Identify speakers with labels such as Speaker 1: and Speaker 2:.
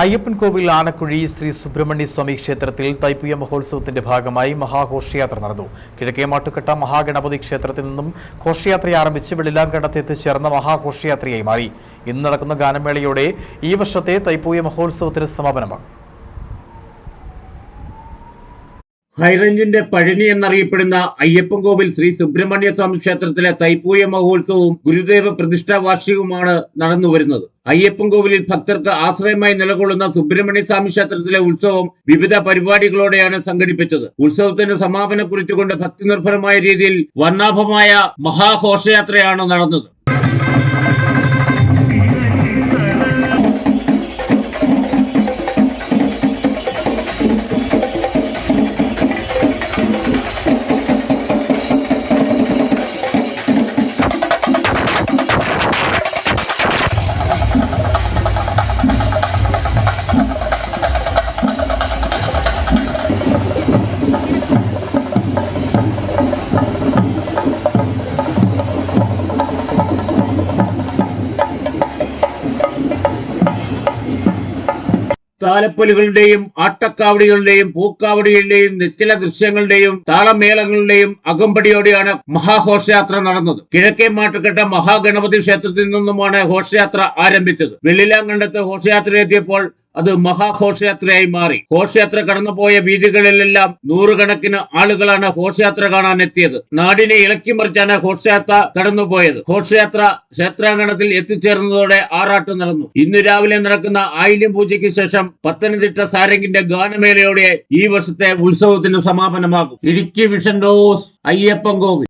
Speaker 1: അയ്യപ്പൻകോവിൽ ആനക്കുഴി ശ്രീ സുബ്രഹ്മണ്യ സ്വാമി ക്ഷേത്രത്തിൽ തൈപ്പൂയ മഹോത്സവത്തിന്റെ ഭാഗമായി മഹാഘോഷയാത്ര നടന്നു. കിഴക്കേ മാട്ടുക്കട്ട മഹാഗണപതി ക്ഷേത്രത്തിൽ നിന്നും ഘോഷയാത്ര ആരംഭിച്ച് വെള്ളിലാങ്കണ്ടത്ത് എത്തിച്ചേർന്ന മഹാഘോഷയാത്രയായി മാറി. ഇന്ന് നടക്കുന്ന ഗാനമേളയോടെ ഈ വർഷത്തെ തൈപ്പൂയ മഹോത്സവത്തിന് സമാപനമാണ്
Speaker 2: ഹൈറേഞ്ചിന്റെ പഴനി എന്നറിയപ്പെടുന്ന അയ്യപ്പൻകോവിൽ ശ്രീ സുബ്രഹ്മണ്യ സ്വാമി ക്ഷേത്രത്തിലെ തൈപ്പൂയ മഹോത്സവവും ഗുരുദേവ പ്രതിഷ്ഠാ വാർഷികവുമാണ് നടന്നുവരുന്നത് അയ്യപ്പൻകോവിലിൽ ഭക്തർക്ക് ആശ്രയമായി നിലകൊള്ളുന്ന സുബ്രഹ്മണ്യ സ്വാമി ക്ഷേത്രത്തിലെ ഉത്സവം വിവിധ പരിപാടികളോടെയാണ് സംഘടിപ്പിച്ചത്. ഉത്സവത്തിന്റെ സമാപനം കുറിച്ചുകൊണ്ട് ഭക്തി നിർഭരമായ രീതിയിൽ വർണാഭമായ മഹാഘോഷയാത്രയാണ് നടന്നത്. താലപ്പൊലികളുടെയും ആട്ടക്കാവടികളുടെയും പൂക്കാവടികളുടെയും നിശ്ചല ദൃശ്യങ്ങളുടെയും താളമേളങ്ങളുടെയും അകമ്പടിയോടെയാണ് മഹാഘോഷയാത്ര നടന്നത്. കിഴക്കേ മാട്ടുകെട്ട മഹാഗണപതി ക്ഷേത്രത്തിൽ നിന്നുമാണ് ഘോഷയാത്ര ആരംഭിച്ചത്. വെള്ളിലാങ്കണ്ടത്ത് ഘോഷയാത്രയെത്തിയപ്പോൾ അത് മഹാഘോഷയാത്രയായി മാറി. ഘോഷയാത്ര കടന്നുപോയ വീടുകളിലെല്ലാം നൂറുകണക്കിന് ആളുകളാണ് ഘോഷയാത്ര കാണാൻ എത്തിയത് നാടിനെ ഇളക്കിമറിച്ചാണ് ഘോഷയാത്ര കടന്നുപോയത്. ഘോഷയാത്ര ക്ഷേത്രാങ്കണത്തിൽ എത്തിച്ചേർന്നതോടെ ആറാട്ട് നടന്നു. ഇന്ന് രാവിലെ നടക്കുന്ന ആയില്യം പൂജയ്ക്ക് ശേഷം പത്തനംതിട്ട സാരംഗിന്റെ ഗാനമേളയോടെ ഈ വർഷത്തെ ഉത്സവത്തിന് സമാപനമാകും. ഇടുക്കി വിഷൻ ഡോസ് അയ്യപ്പൻ കോവിൽ.